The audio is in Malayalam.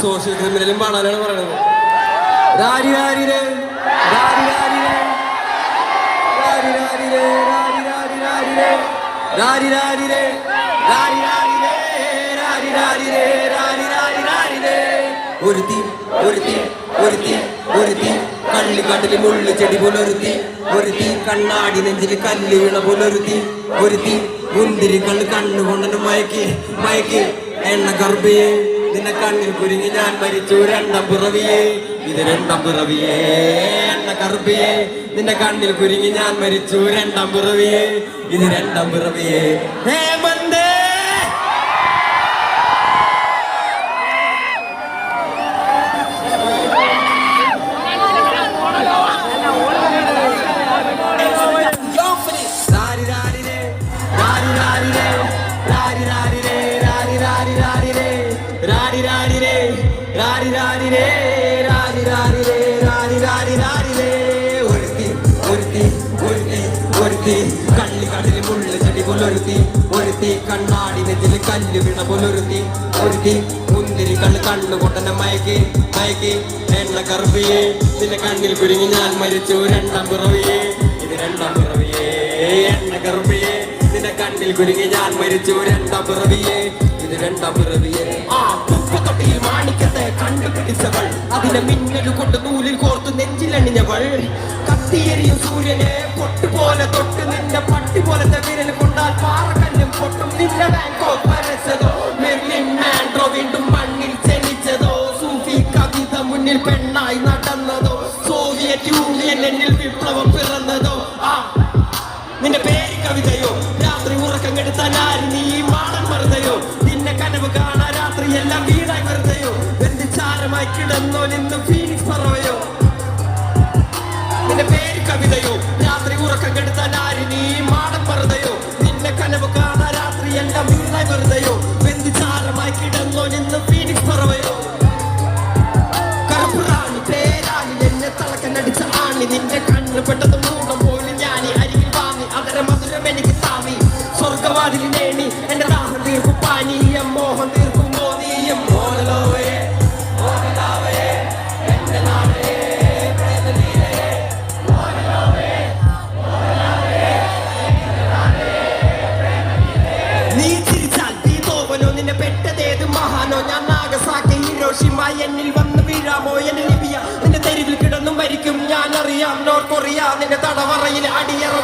സോഷ്യൽ ക്രിമിനലും പാടാനാണ് പറയുന്നത് ഒരുത്തി. ഒരുത്തി ഒരുത്തി ഒരുത്തി ഒരുത്തി കള്ളിക്കാട്ടിൽ മുള്ളു ചെടി പോലൊരുത്തി ഒരുത്തി കണ്ണാടി നെഞ്ചിൽ കല്ല് വീണ പോലൊരുത്തി ഒരുത്തി മുന്തിരി കള്ള് കണ്ണുകൊണ്ടു മയക്കി മയക്കി എണ്ണ ഗർഭയെ നിന്നെ കണ്ണിൽ കുരുങ്ങി ഞാൻ മരിച്ചു. രണ്ടം പിറവിയെ. ഇത് രണ്ടം പിറവിയെ. എന്ന കറുപ്പിയെ. നിന്റെ കണ്ണിൽ കുരുങ്ങി ഞാൻ മരിച്ചു. രണ്ടം പിറവിയെ. ഇത് രണ്ടം പിറവിയെ. ഹേമന്തേ രാരിരേ, രാരി രാരിരേ, രാരി രാരിരേ, രാരി രാരിരേ, രാരി രാരി രാരിരേ. ഒരുത്തി, ഒരുത്തി, ഒരുത്തി, ഒരുത്തി, കള്ളിക്കടലിൽ മുള്ള ചെടി പോലൊരുത്തി ഒരുത്തി കണ്ണാടി നെഞ്ചിൽ കല്ല് വീണ പോലൊരുത്തി ഒരുത്തി മുന്തിരി കള്ള് കണ്ണു കൊണ്ടനെ മയക്കി മയക്കി. എണ്ണ കറുപ്പിയെ നിന്റെ കണ്ണിൽ കുരുങ്ങി ഞാൻ മരിച്ചു. രണ്ടാം പിറവിയെ ഇത് രണ്ടാം പിറവിയെ എണ്ണ കറുപ്പിയെ. നിന്റെ കണ്ണിൽ കുരുങ്ങി ഞാൻ മരിച്ചു. രണ്ടാം പിറവിയെ ഇത് രണ്ടാം പിറവിയെ ആ പുഷ്പത്തൊട്ടിയിൽ മാണിക്കത്തെ കണ്ടുപിടിച്ചവൾ. അതിനെ മിന്നൽ കൊണ്ട് നൂലിൽ കോർത്തു നെഞ്ചിലണിഞ്ഞവൾ. കത്തിയെരിയും സൂര്യനെ പൊട്ടുപോലെ തൊട്ട് നിന്റെ പട്ടി പോലത്തെ വിരൽ കൊണ്ടാൽ പാറക്കല്ലും പൊട്ടും നിന്റെ ബാങ്കോ പരച്ചതോ. മെർലിൻ മാൻഡ്രോ വീണ്ടും മണ്ണിൽ ജനിച്ചതോ. സൂഫി കവിത മുന്നിൽ പെണ്ണായി നടന്നതോ. സോവിയറ്റ് യൂണിയൻ എന്നിൽ വിപ്ലവം പിറന്നതോ. ആ നിന്റെ പേര് കെടുത്താൻ നീ നിന്നെ കിടന്നോ നിന്നെ പെട്ടതേത് മഹാനോ? ഞാൻ നാഗസാക്കി ഹിരോഷിമ എന്നിൽ വന്ന് വീഴാമോ? എന്നെ ലിബിയ നിന്റെ തെരുവിൽ കിടന്നും മരിക്കും. ഞാൻ അറിയാം നോർത്ത് കൊറിയ നിന്റെ തടവറയിൽ അടിയറവിനെ